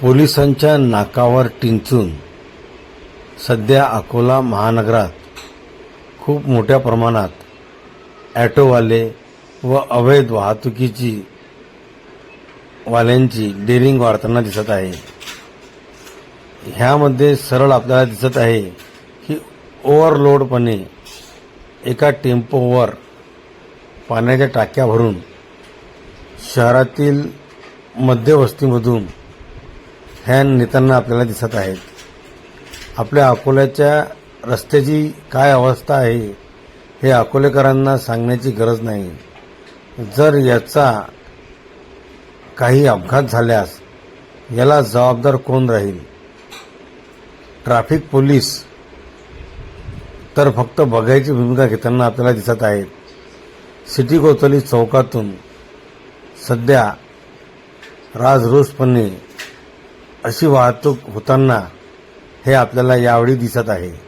पोलिसांच्या नाकावर टिंचून सध्या अकोला महानगरात खूप मोठ्या प्रमाणात ॲटोवाले व अवैध वाहतुकीची वाल्यांची डेरिंग वाढताना दिसत आहे. ह्यामध्ये सरळ आपल्याला दिसत आहे की ओव्हरलोडपणे एका टेम्पोवर पाण्याच्या टाक्या भरून शहरातील मध्यवस्तीमधून फॅन नेताना आपल्याला दिसत आहेत. आपल्या अकोल्याच्या रस्त्याची काय अवस्था आहे हे अकोलेकरांना सांगण्याची गरज नाही. जर याचा काही अपघात झाल्यास याला जबाबदार कोण राहील? ट्रॅफिक पोलीस तर फक्त बघायची भूमिका घेताना आपल्याला दिसत आहेत. सिटी कोतवाली चौकातून सध्या राजरोषपणे अशी वाहतूक होताना हे आपल्याला यावेळी दिसत आहे.